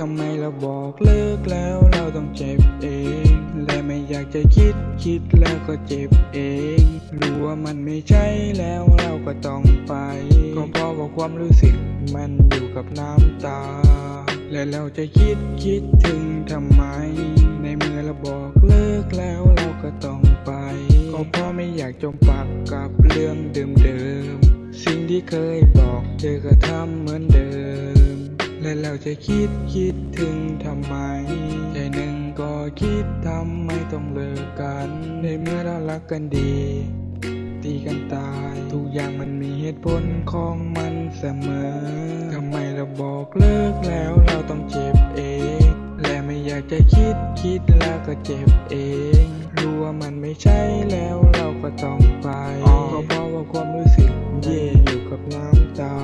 ทำไมเราบอกเลิกแล้วเราต้องเจ็บเอง และไม่อยากจะคิดคิดแล้วก็เจ็บเอง รู้ว่ามันไม่ใช่แล้วเราก็ต้องไป ก็เพราะว่าความรู้สึกมันอยู่กับน้ำตา และเราจะคิดคิดถึงทำไม ในเมื่อเราบอกเลิกแล้วเราก็ต้องไป ก็เพราะไม่อยากจมปักกับเรื่องเดิมๆ สิ่งที่เคยบอกเธอก็ทำเหมือนเดิม และเราจะคิดคิดถึงทำไม ใจหนึ่งก็คิดทำไมต้องเลิกกันในเมื่อเรารักกันดี ตีกันตาย ทุกอย่างมันมีเหตุผลของมันเสมอทำไมเราบอกเลิกแล้วเราต้องเจ็บเอง และไม่อยากจะคิดคิดแล้วก็เจ็บเองรู้ว่ามันไม่ใช่แล้วเราก็ต้องไปก็เพราะว่าความรู้สึกเย่อยู่กับน้ำตา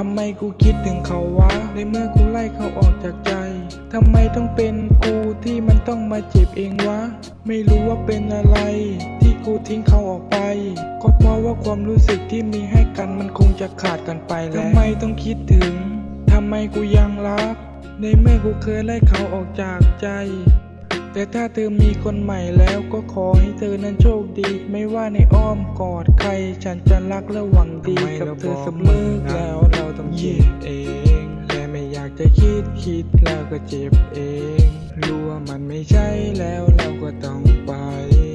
ทำไมกูคิดถึงเขาวะ ในเมื่อกูไล่เขาออกจากใจทำไมต้องเป็นกูที่มันต้องมาเจ็บเองวะ ไม่รู้ว่าเป็นอะไร ที่กูทิ้งเขาออกไป ก็เพราะว่าความรู้สึกที่มีให้กันมันคงจะขาดกันไปแล้วทำไมต้องคิดถึงทำไมกูยังรัก ในเมื่อกูเคยไล่เขาออกจากใจ แต่ถ้าเธอมีคนใหม่แล้วก็ขอให้เธอนั้นโชคดี ไม่ว่าในอ้อมกอดใคร ฉันจะรักและหวังดีกับเธอเสมอแล้วเราต้องเจ็บเองและ ไม่อยากจะคิดคิดแล้วก็เจ็บเอง รู้ว่ามันไม่ใช่แล้วเราก็ต้องไป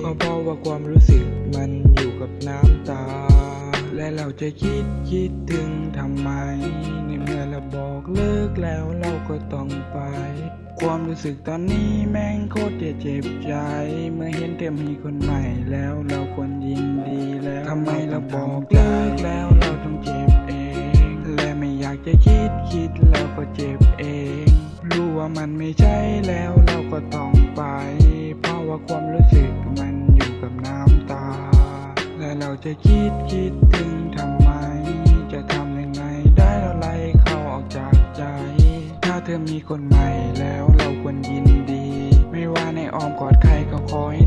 ก็เพราะว่าความรู้สึกมันอยู่กับน้ำตา และเราจะคิดคิดถึงทำไม ในเมื่อเราบอกเลิกแล้วเราก็ต้องไป ความรู้สึกตอนนี้แม่งโคตรจะเจ็บใจ เมื่อเห็นเธอมีคนใหม่แล้วเราควรยินดีแล้วทำไมเราบอกเลิกแล้วเราต้องเจ็บ ก็เจ็บเอง รู้ว่ามันไม่ใช่แล้วเราก็ต้องไป เพราะว่าความรู้สึกมันอยู่กับน้ำตา และเราจะคิดคิดถึงทำไม จะทำยังไงได้เราไล่เขาออกจากใจ ถ้าเธอมีคนใหม่แล้วเราควรยินดี ไม่ว่าในอ้อมกอดใครก็ขอให